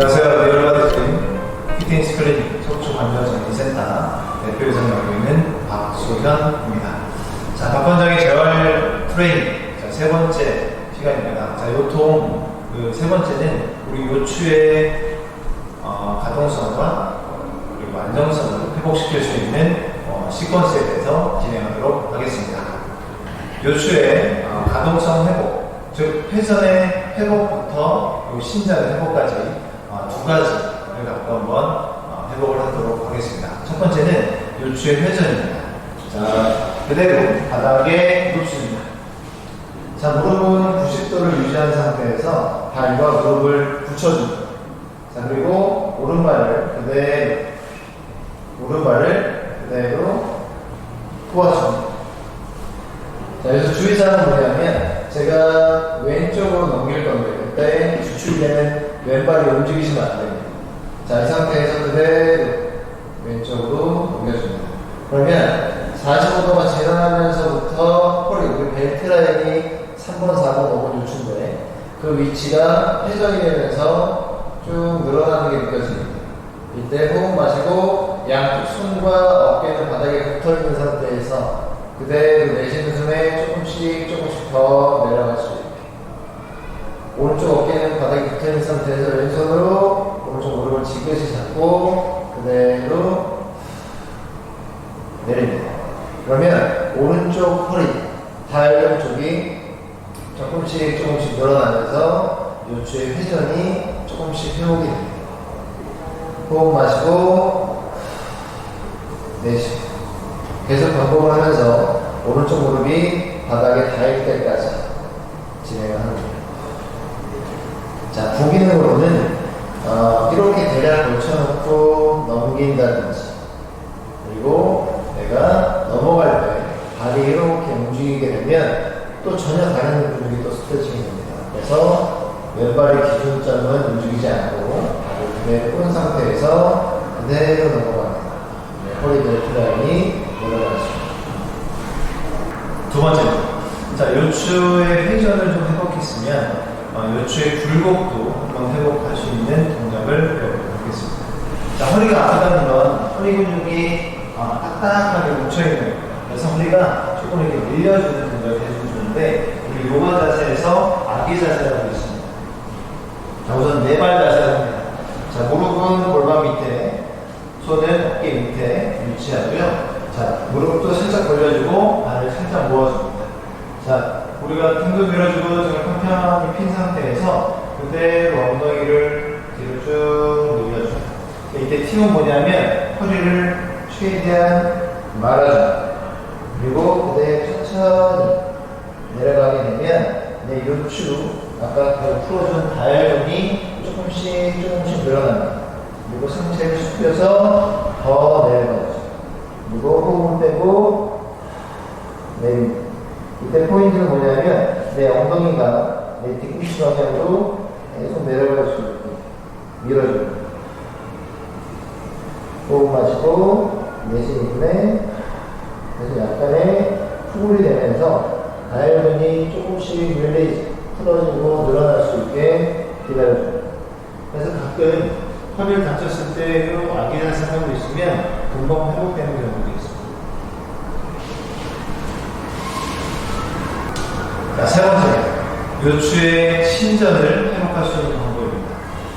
안녕하세요. 리얼바디진 피트니스 클리닉 속초 관절정리센터 대표이사 맡고 있는 박소현입니다. 자, 박관장의 재활 트레이닝. 자, 세 번째 시간입니다. 자, 요통 그 세 번째는 우리 요추의 어, 가동성과 그리고 안정성을 회복시킬 수 있는 어, 시퀀스에 대해서 진행하도록 하겠습니다. 요추의 어, 가동성 회복, 즉 회전의 회복부터 요 신장의 회복까지 가지를 갖고 한번 어, 회복을 하도록 하겠습니다. 첫 번째는 요추의 회전입니다. 자, 그대로 바닥에 눕습니다. 자, 무릎은 90도를 유지한 상태에서 발과 무릎을 붙여줍니다. 자, 그리고 오른발을 그대로, 오른발을 그대로 도와줍니다. 자, 여기서 주의사항은 뭐냐면, 제가 왼쪽으로 넘길 건데, 그때 주축되는 왼발이 움직이시면 안 됩니다. 자, 이 상태에서 그대로 왼쪽으로 넘겨줍니다. 그러면 45도가 지나면서부터 허리, 우리 벨트 라인이 3번, 4번, 5번 요추인데, 그 위치가 회전이 되면서 쭉 늘어나는 게 느껴집니다. 이때 호흡 마시고 양쪽 손과 어깨는 바닥에 붙어 있는 상태에서 그대로 내쉬는 숨에 조금씩 조금씩 더 내려갈 수 있게. 오른쪽 어깨는 바닥에 있는 상태에서 왼손으로 오른쪽 무릎을 지그시 잡고 그대로 내립니다. 그러면 오른쪽 허리, 다혈 쪽이 조금씩 조금씩 늘어나면서 요추의 회전이 조금씩 회복이 됩니다. 호흡 마시고 내쉬고 계속 반복을 하면서 오른쪽 무릎이 바닥에 닿을 때까지 진행을 합니다. 자, 부기능으로는 어, 이렇게 대략 걸쳐놓고 넘긴다든지 그리고 내가 넘어갈 때 발이 이렇게 움직이게 되면 또 전혀 다른 근육이 또 스트레칭이 됩니다. 그래서 왼발의 기준점은 움직이지 않고 발을 그대로 끈 상태에서 그대로 넘어갑니다. 네, 허리 벨트 라인이 내려가겠습니다. 두 번째는 자 요추의 회전을 좀 회복했으면 어, 요추의 굴곡도 한번 회복할 수 있는 동작을 배워보도록 하겠습니다. 자 허리가 아프다는 건 허리 근육이 어, 딱딱하게 뭉쳐있는 거예요. 그래서 허리가 조금 이렇게 밀려주는 동작을 해주는데 우리 요가 자세에서 아기 자세라고 있습니다. 자 우선 네 발 자세를 합니다. 자 무릎은 골반 밑에 손은 어깨 밑에 위치하고요. 자, 무릎도 살짝 벌려주고 발을 살짝 모아줍니다. 자, 우리가 등도 밀어주고 핀 상태에서 그대로 엉덩이를 뒤로 쭉 늘려줍니다. 이때 팁은 뭐냐면 허리를 최대한 말아줍니다. 그리고 그대로 천천히 내려가게 되면 내 요추, 아까 그 풀어준 다혈근이 조금씩 조금씩 늘어납니다. 그리고 상체를 숙여서 더 내려가죠. 그리고 호흡을 빼고 내립니다. 이때 포인트는 뭐냐면 내 엉덩이가 내 뒤꿈치 방향으로 계속 내려갈 수 있게 밀어줍니다. 호흡 마시고 내쉬는 힘에 그래서 약간의 후굴이 되면서 다혈근이 조금씩 릴레이즈 풀어지고 늘어날 수 있게 기다려줍니다. 그래서 가끔 허리를 다쳤을 때 아기 자세 하고 있으면 금방 회복되는 경우도 있습니다. 자, 세 번째. 요추의 신전을 회복할 수 있는 방법입니다.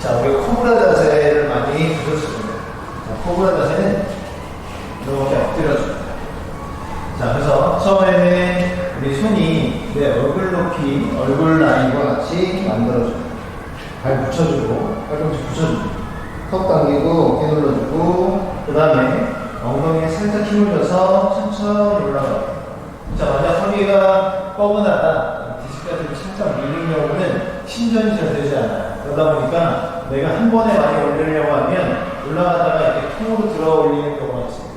자, 우리가 코브라 자세를 많이 들었습니다. 자, 코브라 자세는 이렇게 엎드려줍니다. 자, 그래서 처음에는 우리 손이 내 얼굴 높이, 얼굴 라인과 같이 만들어줍니다. 발 붙여주고, 팔꿈치 붙여줍니다. 턱 당기고, 어깨 눌러주고, 그 다음에 엉덩이에 살짝 힘을 줘서 천천히 올라가요. 자, 만약 허리가 뻐근하다, 살짝 밀린 경우는 신전이 잘 되지 않아요. 그러다 보니까 내가 한 번에 많이 올리려고 하면 올라가다가 이렇게 통으로 들어 올리는 경우가 있습니다.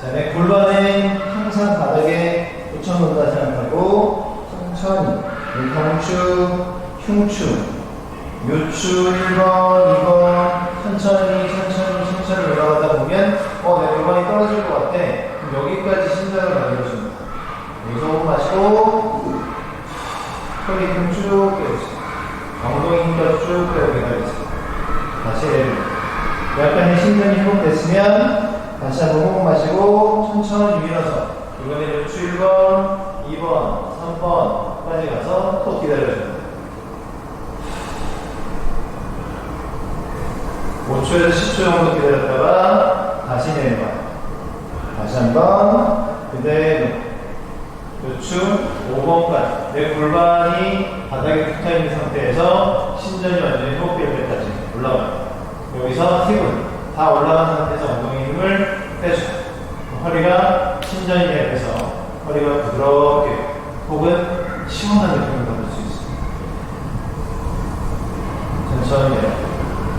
자, 내 골반은 항상 바닥에 붙여놓는다 생각하고 천천히 물통축, 흉축, 요추 1번, 2번 천천히 천천히 천천히 올라가다 보면 어, 내 골반이 떨어질 것 같아. 그럼 여기까지 신장을 만들어줍니다. 여기서 호흡 마시고 허리 힘쭉 빼주세요. 엉덩이 힘도 쭉 빼고 기다리세요. 다시 내립니다. 약간의 신전이 회복됐으면 다시 한번 호흡 마시고 천천히 밀어서 이번에 요추 1번, 2번, 3번까지 가서 또 기다려줍니다. 5초에서 10초 정도 기다렸다가 다시 내려봐. 다시 한번 그대로 요추 5번까지 내 골반이 바닥에 붙어 있는 상태에서 신전이 완전히 회복될 때까지 올라가요. 여기서 힙은 다 올라간 상태에서 엉덩이 힘을 빼줘요. 허리가 신전이 되면서 허리가 부드럽게 혹은 시원한 느낌을 받을 수 있습니다. 천천히 내려.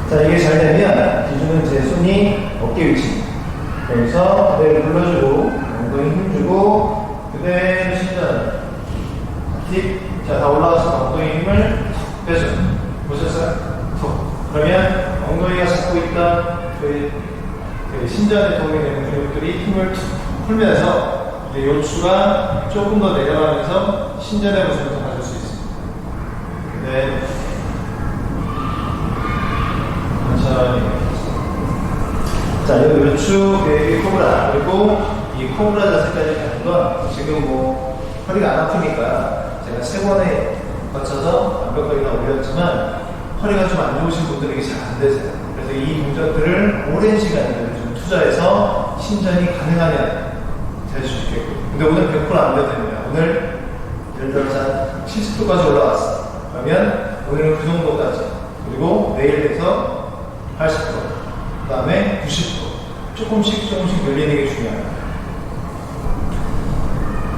자, 이게 잘 되면 기준은 제 손이 어깨 위치입니다. 여기서 그대로 눌러주고 엉덩이 힘주고 그대로 신전 팁. 자, 다 올라가서 엉덩이 힘을 툭 빼줘. 보셨어요? 툭. 그러면 엉덩이가 잡고 있던 그, 그 신전에 도움이 되는 근육들이 힘을 툭 풀면서 이제 요추가 조금 더 내려가면서 신전의 모습을 더 가질 수 있습니다. 네. 자, 여기 요추, 여기 코브라, 그리고 이 코브라 자세까지 가는 건 지금 뭐 허리가 안 아프니까 제가 세 번에 거쳐서 완벽하게 다 올렸지만 허리가 좀 안 좋으신 분들에게 잘 안 되세요. 그래서 이 동작들을 오랜 시간을 좀 투자해서 신전이 가능하면 될수 있겠고. 근데 오늘 100%안 돼도 됩니다. 오늘 예를 들어서 한 70도까지 올라왔어. 그러면 오늘은 그 정도까지. 그리고 내일에서 80도. 그 다음에 90도. 조금씩 조금씩 늘리는 게 중요합니다.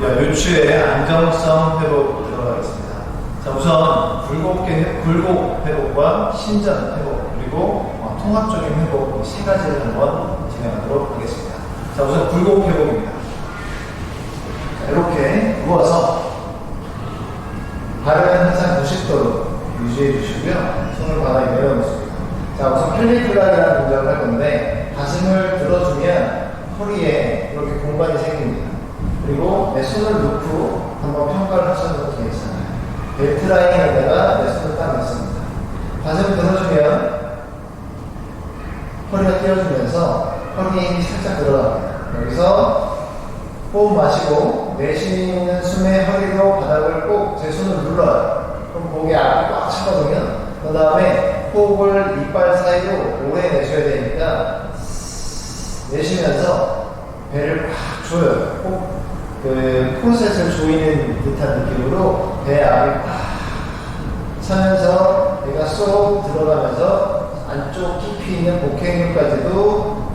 야, 요추의 안정성 회복 들어가겠습니다. 자, 우선 굴곡, 회복과 신전 회복, 그리고 어, 통합적인 회복 이세 가지를 한번 진행하도록 하겠습니다. 자, 우선 굴곡 회복입니다. 자, 이렇게 누워서 발은 항상 90도로 유지해 주시고요. 손을 바닥에 내려놓습니다. 자, 우선 펠리플라이라는 동작을 할 건데 가슴을 들어주면 허리에 이렇게 공간이 생깁니다. 그리고 내 손을 놓고 한번 평가를 하셔도 되겠습니다. 벨트 라인에다가 내 손을 딱 냈습니다. 가슴 들어주면 허리가 띄어주면서 허리에 힘이 살짝 들어갑니다. 여기서 호흡 마시고 내쉬는 숨에 허리로 바닥을 꼭 제 손을 눌러요. 그럼 목에 앞이 꽉 차거든요. 그 다음에 호흡을 이빨 사이로 오래 내셔야 되니까 내쉬면서 배를 꽉 조여요. 꼭 그 코셋을 조이는 듯한 느낌으로 배 앞이 꽉 차면서 배가 쏙 들어가면서 안쪽 깊이 있는 복행근까지도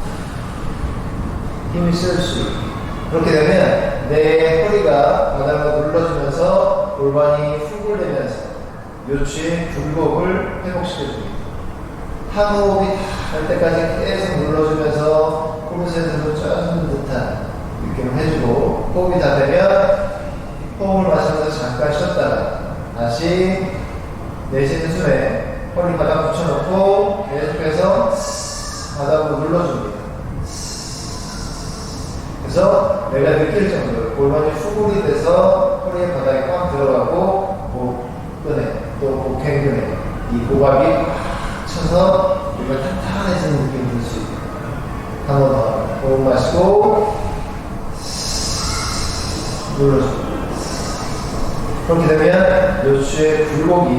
힘을 쓸 수 있고 그렇게 되면 내 허리가 바닥을 눌러주면서 골반이 훅을 내면서 요추의 굴곡을 회복시켜줍니다. 하호흡이 할 때까지 계속 눌러주면서 코르셋으로 짜주는 듯한 느낌을 해주고 호흡이 다 되면 호흡을 마시면서 잠깐 쉬었다가 다시 내쉬는 숨에 허리 바닥 붙여놓고 계속해서 바닥으로 눌러줍니다. 그래서 내가 느낄 정도로 골반이 후골이 돼서 허리의 바닥에 꽉 들어가고 목근에 또 목행근에 이 고갑이 꽉 쳐서 우리가 탄탄해지는 느낌이 들 수 있고 한번 더 호흡 마시고 눌러주고 그렇게 되면 요추의 굴곡이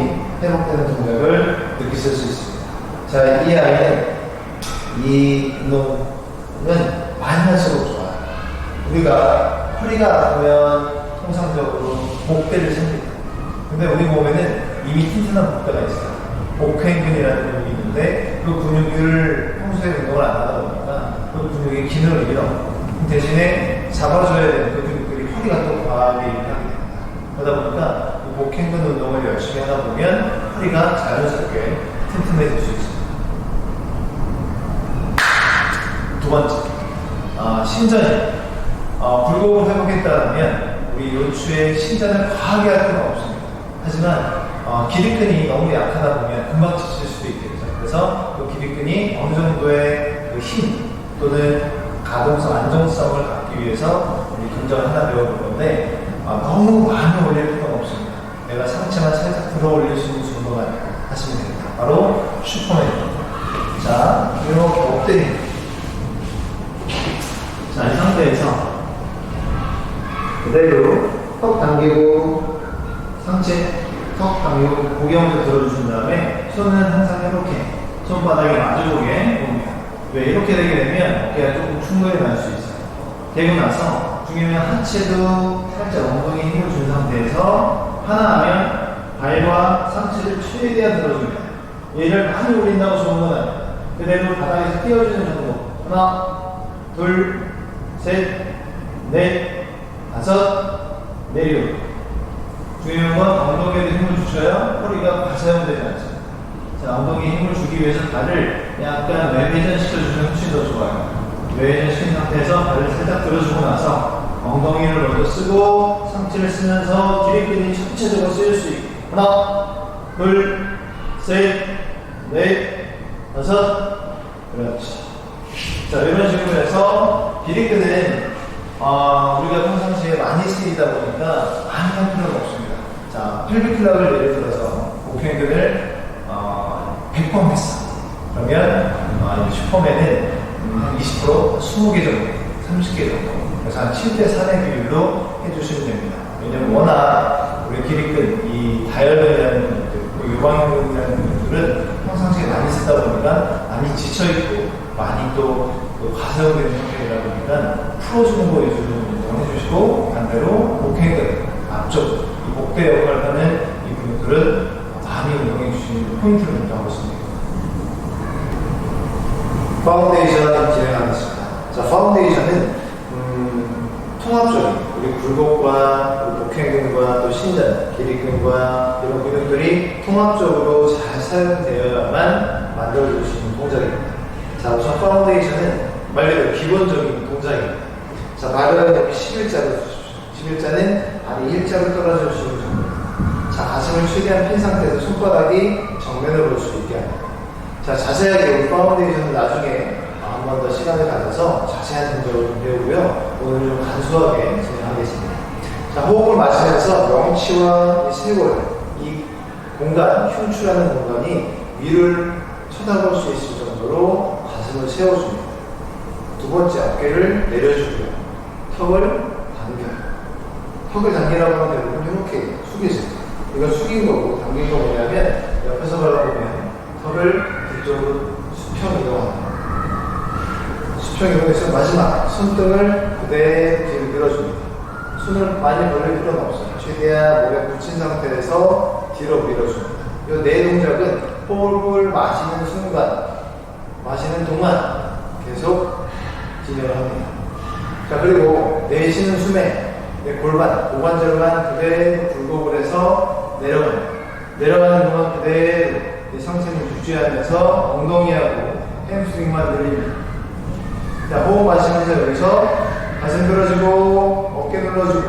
회복되는 동작을 느끼실 수 있습니다. 자, 이 아이는 이 운동은 많이 할수록 좋아요. 우리가 허리가 아프면 통상적으로 목대를 생깁니다. 근데 우리 몸에는 이미 튼튼한 목대가 있어요. 복행근이라는 근육이 있는데 그 근육을 평소에 운동을 안 하다 보니까 그 근육이 기능을 잃어. 대신에 잡아줘야 되는 그 허리가 또 과하게 일하게 됩니다. 그러다 보니까 이 복행근 운동을 열심히 하다 보면 허리가 자연스럽게 튼튼해질 수 있습니다. 두 번째, 아, 신전이 어, 굴곡을 회복했다면 우리 요추의 신전을 과하게 할 필요는 없습니다. 하지만 어, 기립근이 너무 약하다 보면 금방 지칠 수도 있겠죠. 그래서 그 기립근이 어느 정도의 그 힘 또는 가동성, 안정성을 갖기 위해서 동작을 하나 배워볼 건데 어, 너무 많이 올릴 필요는 없습니다. 내가 상체만 살짝 들어 올릴 수 있는 정도만 하시면 됩니다. 바로 슈퍼맨입니다. 자, 이렇게 엎드림. 자, 이 상태에서 그대로 턱 당기고 상체 턱 당기고 고개 먼저 들어주신 다음에 손은 항상 이렇게 손바닥에 마주보게 봅니다. 왜 이렇게 되게 되면 어깨가 조금 충돌이 날 수 있어요. 되고 나서 중요한 하체도 살짝 엉덩이 힘을 준 상태에서 하나 하면 발과 상체를 최대한 들어줍니다. 얘를 많이 올린다고 좋은 건 아니에요. 그대로 바닥에서 띄워주는 정도. 하나, 둘, 셋, 넷, 다섯, 내려. 중요한 건 엉덩이에 힘을 주셔야 허리가 과사용되지 않죠. 자, 엉덩이에 힘을 주기 위해서 발을 약간 외회전 시켜주면 훨씬 더 좋아요. 외회전 시킨 상태에서 발을 살짝 들어주고 나서 엉덩이를 먼저 쓰고 상체를 쓰면서 기립근이 전체적으로 쓰일 수 있게 하나, 둘, 셋, 넷, 다섯, 그렇지. 자, 이런 식으로 해서 비리근은 어, 우리가 평상시에 많이 쓰이다 보니까 많이 할 필요는 없습니다. 자, 펠비클럽을 예를 들어서 복행근을 어, 100번 했어. 그러면 어, 이 슈퍼맨은 음, 한 20%, 20개 정도, 30개 정도. 그래서 한 7대 4의 비율로 해주시면 됩니다. 왜냐면 워낙 우리 기립근, 이 다혈근이라는 분들, 그리고 유방근이라는 분들은 평상시에 많이 쓰다 보니까 많이 지쳐있고 많이 또, 또 과사용되는 상태이다 보니까 풀어주는 거 위주로 운동을 해주시고 반대로 복행근, 앞쪽, 이 목대 역할을 하는 이 분들은 많이 운동해 주시는 포인트를 운동하고 있습니다. 파운데이션 진행하겠습니다. 자, 파운데이션은 음, 통합적인 우리 굴곡과 복행근과 또 신전, 기립근과 이런 근육들이 통합적으로 잘 사용되어야만 만들어질 수 있는 동작입니다. 자, 우선 파운데이션은 말 그대로 기본적인 동작입니다. 자, 발은 여기 11자로 주십시오. 11자는 발이 일자로 떨어져 주시는 정도입니다. 자, 가슴을 최대한 핀 상태에서 손바닥이 정면으로 볼수 있게 합니다. 자, 자세하게 우리 파운데이션은 나중에 한번더 시간을 가져서 자세한 동작을 좀 배우고요. 오늘 좀 간소하게 진행하겠습니다. 자, 호흡을 마시면서 명치와 이 쇄골, 이 공간, 흉추라는 공간이 위를 쳐다볼 수 있을 정도로 가슴을 세워줍니다. 두 번째 어깨를 내려주고요. 턱을 당겨요. 턱을 당기라고 하면 대부분 이렇게 숙이세요. 이건 숙인 거고 당긴 거 뭐냐면 옆에서 바라보면 턱을 뒤쪽으로 수평 이동합니다. 수평 이동해서 마지막 손등을 그대로 뒤로 밀어줍니다. 손을 많이 벌릴 필요는 없어요. 최대한 목에 붙인 상태에서 뒤로 밀어줍니다. 이 네 동작은 호흡을 마시는 순간, 마시는 동안 계속 진행을 합니다. 자, 그리고 내쉬는 숨에 내 골반, 고관절만 그대로 굴곡을 해서 내려갑니다. 내려가는 동안 그대로 내 상체를 유지하면서 엉덩이하고 햄스트링만 늘립니다. 자, 호흡 마시면서 여기서 가슴 들어주고, 어깨 눌러주고,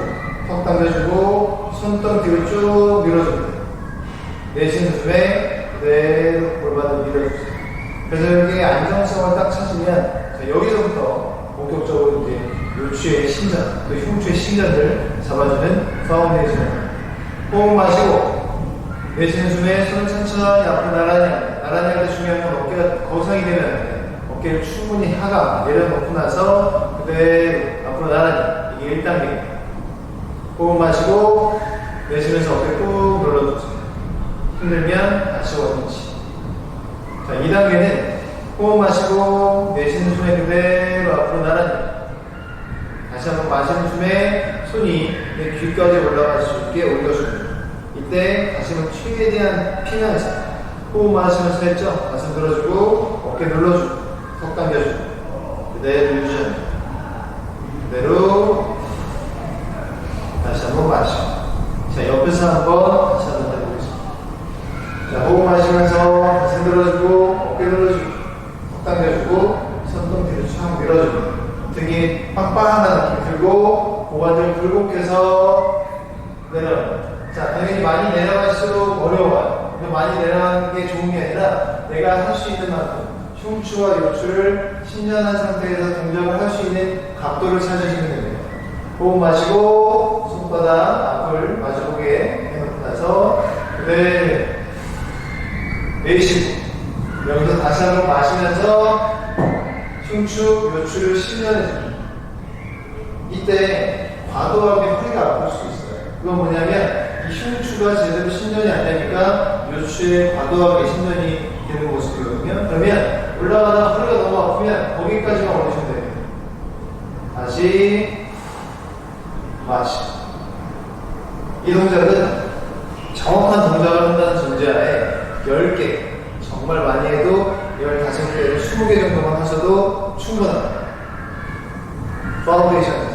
턱 당겨주고, 손등 뒤로 쭉 밀어줍니다. 내쉬는 숨에 그대로 골반을 밀어주세요. 그래서 여기 안정성을 딱 찾으면, 자, 여기서부터 본격적으로 이제 요추의 신전, 또 흉추의 신전을 잡아주는 파운데이션. 호흡 마시고, 내쉬는 숨에 손을 천천히 앞으로. 나란히 할 때 중요한 건 어깨가 거상이 되면 안 돼요. 어깨를 충분히 하강 내려놓고 나서 그대로 앞으로 나란히 이게 1단계입니다. 호흡 마시고 내쉬면서 어깨 꾹 눌러주세요. 힘들면 다시 원위치. 자, 2단계는 호흡 마시고 내쉬는 숨에 그대로 앞으로 나란히 다시 한번 마시는 숨에 손이 내 귀까지 올라갈 수 있게 올려줍니다. 이때 가슴을 최대한 피면서 호흡 마시면서 했죠? 가슴 들어주고 어깨 눌러주고 턱 당겨주고 그대로 유지합니다. 그대로 다시 한번 마시고 자 옆에서 한번 다시 한번 해보겠습니다. 자 호흡 마시면서 가슴 들어주고 어깨 눌러주고 턱 당겨주고 손등 뒤로 쫙 밀어줍니다. 등이 빵빵한 느낌 들고 고관절 굴곡 해서 내려갑니다. 자, 당연히 많이 내려갈수록 어려워요. 근데 많이 내려가는 게 좋은 게 아니라 내가 할 수 있는 만큼 흉추와 요추를 신전한 상태에서 동작을 할 수 있는 각도를 찾으시면 됩니다. 호흡 마시고 손바닥 앞을 마주보게 해놓고 나서 그대로 내쉬고 여기서 다시 한번 마시면서 흉추, 요추를 실련해줍니다. 이때 과도하게 허리가 아플 수 있어요. 그건 뭐냐면 이 흉추가 제대로 신전이 안 되니까 요추에 과도하게 신전이 되는 모습이거든요. 그러면 올라가다 허리가 너무 아프면 거기까지만 올리시면 됩니다. 다시 마시고 이 동작은 정확한 동작을 한다는 전제하에 10개 정말 많이 해도 15개, 20개 정도만 하셔도 충분합니다. 파운데이션